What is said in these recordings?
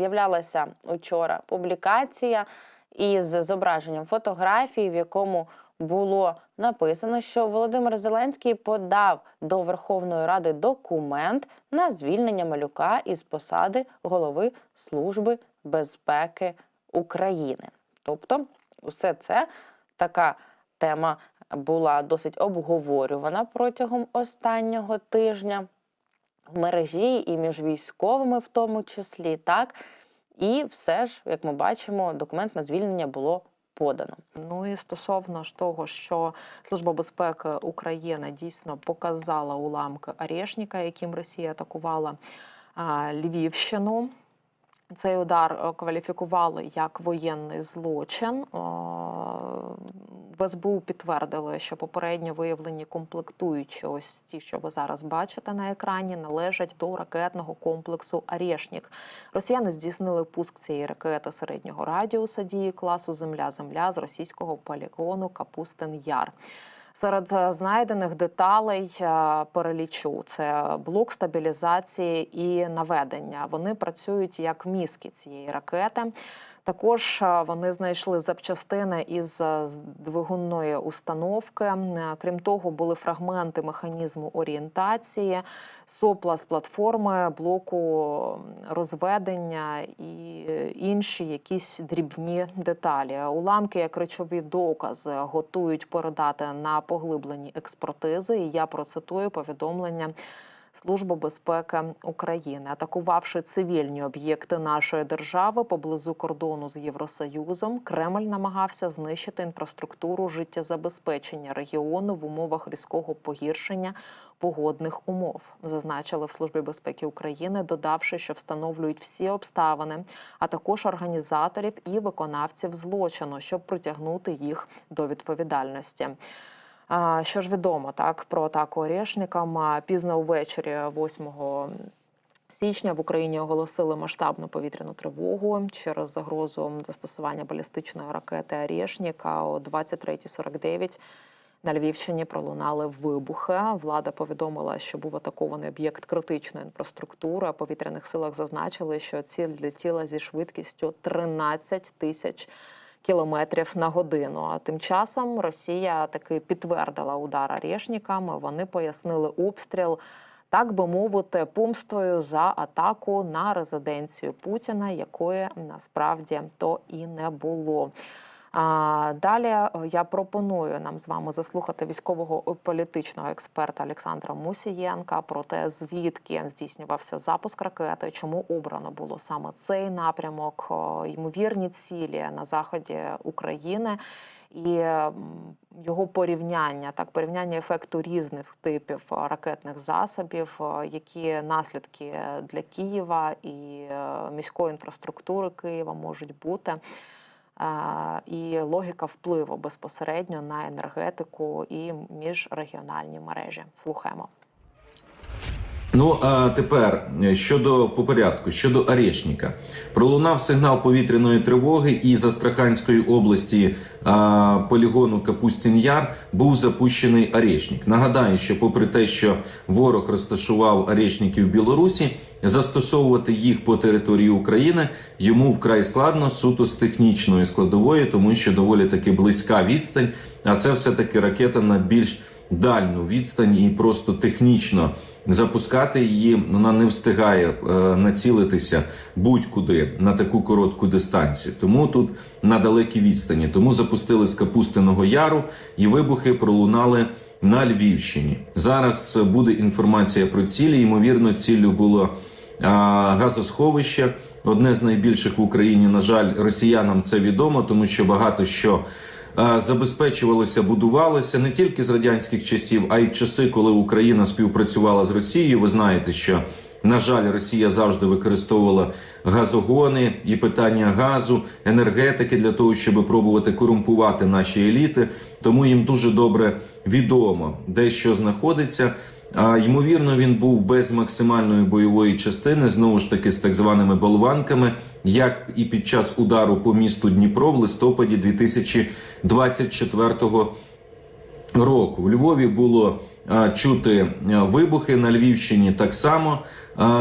з'являлася учора публікація із зображенням фотографії, в якому було написано, що Володимир Зеленський подав до Верховної Ради документ на звільнення малюка із посади голови Служби безпеки України. Тобто, усе це така тема була досить обговорювана протягом останнього тижня в мережі і між військовими, в тому числі, так. І все ж, як ми бачимо, документ на звільнення було подано. Ну і стосовно того, що Служба безпеки України дійсно показала уламки Орешника, яким Росія атакувала Львівщину. Цей удар е, кваліфікували як воєнний злочин. В СБУ підтвердили, що попередньо виявлені комплектуючі, ось ті, що ви зараз бачите на екрані, належать до ракетного комплексу Орешнік. Росіяни здійснили пуск цієї ракети середнього радіуса дії класу Земля-Земля з російського полігону Капустин Яр. Серед е, знайдених деталей е, перелічу це блок стабілізації і наведення. Вони працюють як мізки цієї ракети. Також вони знайшли запчастини із двигунної установки. Е, Крім того, були фрагменти механізму орієнтації, сопла з платформи, блоку розведення і е, інші якісь дрібні деталі. Уламки як речові докази готують передати на поглиблені експертизи. І я процитую повідомлення. Служба безпеки України, атакувавши цивільні об'єкти нашої держави поблизу кордону з Євросоюзом, Кремль намагався знищити інфраструктуру життєзабезпечення регіону в умовах різкого погіршення погодних умов. Зазначили в службі безпеки України, додавши, що встановлюють всі обставини, а також організаторів і виконавців злочину, щоб притягнути їх до відповідальності. Що ж відомо так про атаку Орешникам? Пізно ввечері 8 січня в Україні оголосили масштабну повітряну тривогу через загрозу застосування балістичної ракети Орешник. А о 23.49 на Львівщині пролунали вибухи. Влада повідомила, що був атакований об'єкт критичної інфраструктури. А повітряних силах зазначили, що ціль летіла зі швидкістю 13 тисяч кілометрів на годину. А тим часом Росія таки підтвердила удар Орешниками. Вони пояснили обстріл. Так би мовити, помстою за атаку на резиденцію Путіна, якої насправді то і не було. А далі е, я пропоную нам з вами заслухати військового політичного експерта Олександра Мусієнка про те, звідки здійснювався запуск ракети, чому обрано було саме цей напрямок, ймовірні цілі на заході України. І його порівняння, так порівняння ефекту різних типів е, ракетних засобів, е, які наслідки для Києва і е, міської інфраструктури Києва можуть бути. І логіка впливу безпосередньо на енергетику і міжрегіональні мережі. Слухаємо. Ну а тепер е, щодо по порядку, щодо Орешника. пролунав сигнал повітряної тривоги, і з Астраханської області а, полігону Капустін Яр був запущений Орешник. Нагадаю, що попри те, що ворог розташував Орешники в Білорусі, застосовувати їх по території України йому вкрай складно суто з технічної складової, тому що доволі таки близька відстань. А це все таки ракета на більш дальну відстань і просто технічно запускати її вона не встигає е, націлитися будь-куди на таку коротку дистанцію. Тому тут на далекій відстані. Тому запустили з Капустиного Яру і вибухи пролунали на Львівщині. Зараз буде інформація про цілі. Ймовірно, ціллю було а, газосховище. Одне з найбільших в Україні, на жаль, росіянам це відомо, тому що багато що забезпечувалося, будувалося не тільки з радянських часів, а й в часи, коли Україна співпрацювала з Росією. Ви знаєте, що на жаль, Росія завжди використовувала газогони і питання газу, енергетики для того, щоб пробувати корумпувати наші еліти. Тому їм дуже добре відомо, де що знаходиться. А ймовірно, він був без максимальної бойової частини, знову ж таки з так званими болванками, як і під час удару по місту Дніпро в листопаді 2024 року. В Львові було чути вибухи на Львівщині. Так само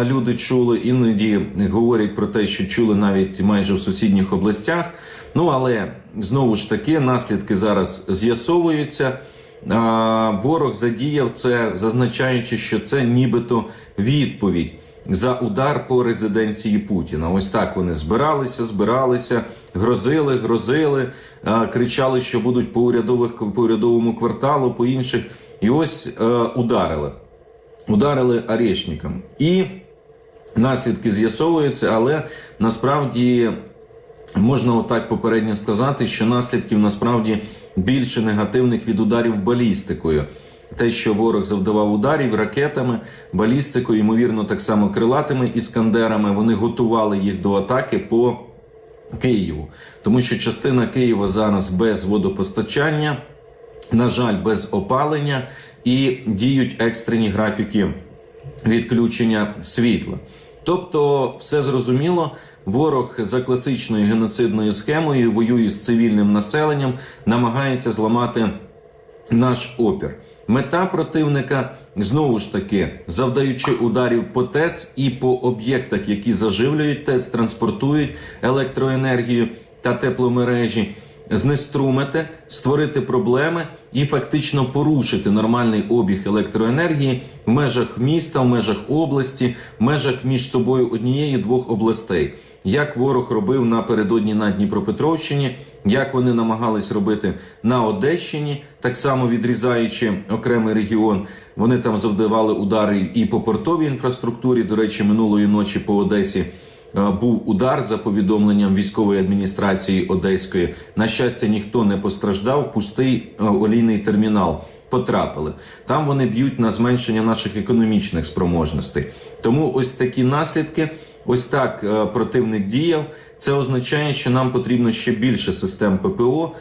люди чули, іноді говорять про те, що чули навіть майже в сусідніх областях. Ну але знову ж таки наслідки зараз з'ясовуються. Ворог задіяв це, зазначаючи, що це нібито відповідь за удар по резиденції Путіна. Ось так вони збиралися, збиралися, грозили, грозили, кричали, що будуть по урядових по урядовому кварталу, по інших, і ось е, ударили. Ударили Орешником. І наслідки з'ясовуються, але насправді можна отак попередньо сказати, що наслідків насправді більше негативних від ударів балістикою. Те, що ворог завдавав ударів ракетами, балістикою, ймовірно, так само крилатими іскандерами, вони готували їх до атаки по Києву, тому що частина Києва зараз без водопостачання, на жаль, без опалення і діють екстрені графіки відключення світла. Тобто, все зрозуміло, ворог за класичною геноцидною схемою воює з цивільним населенням, намагається зламати наш опір. Мета противника знову ж таки, завдаючи ударів по ТЕС і по об'єктах, які заживлюють ТЕС, транспортують електроенергію та тепломережі, знеструмити, створити проблеми і фактично порушити нормальний обіг електроенергії в межах міста, в межах області, в межах між собою однієї двох областей. Як ворог робив напередодні на Дніпропетровщині, як вони намагались робити на Одещині, так само відрізаючи окремий регіон. Вони там завдавали удари і по портовій інфраструктурі. До речі, минулої ночі по Одесі е, був удар за повідомленням військової адміністрації Одеської. На щастя, ніхто не постраждав. Пустий е, олійний термінал потрапили. Там вони б'ють на зменшення наших економічних спроможностей. Тому ось такі наслідки. Ось так е, противник діяв. Це означає, що нам потрібно ще більше систем ППО,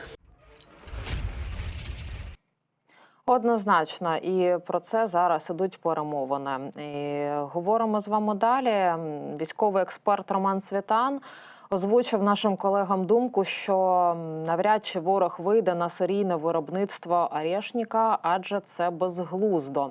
Однозначно, і про це зараз ідуть перемовини. І говоримо з вами далі. Військовий експерт Роман Світан озвучив нашим колегам думку, що навряд чи ворог вийде на серійне виробництво Орешника, адже це безглуздо.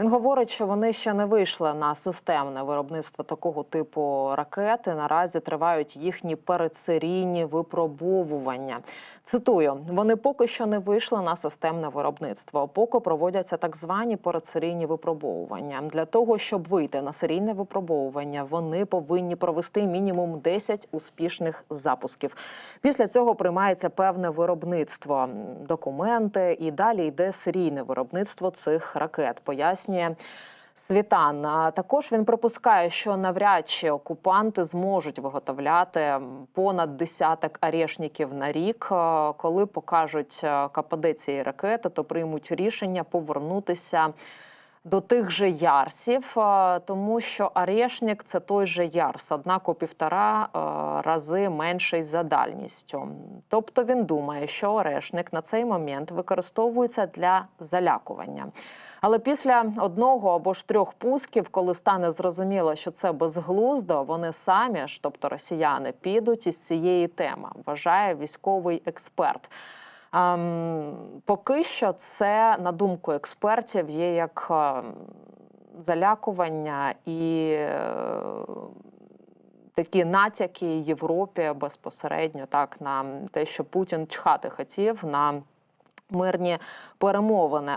Він говорить, що вони ще не вийшли на системне виробництво такого типу ракет. і Наразі тривають їхні передсерійні випробовування. Цитую: вони поки що не вийшли на системне виробництво. Поки проводяться так звані передсерійні випробовування. Для того щоб вийти на серійне випробовування, вони повинні провести мінімум 10 успішних запусків. Після цього приймається певне виробництво, документи, і далі йде серійне виробництво цих ракет. Пояснює. Світан А також він припускає, що навряд чи окупанти зможуть виготовляти понад десяток арешників на рік. Коли покажуть е, КПД цієї ракети, то приймуть рішення повернутися до тих же ярсів, тому що арешник це той же ярс, однак у півтора рази менший за дальністю. Тобто він думає, що орешник на цей момент використовується для залякування. Але після одного або ж трьох пусків, коли стане зрозуміло, що це безглуздо, вони самі ж, тобто росіяни, підуть із цієї теми, вважає військовий експерт. Поки що це, на думку експертів, є як ем, залякування і е, такі натяки Європі безпосередньо так на те, що Путін чхати хотів на мирні перемовини.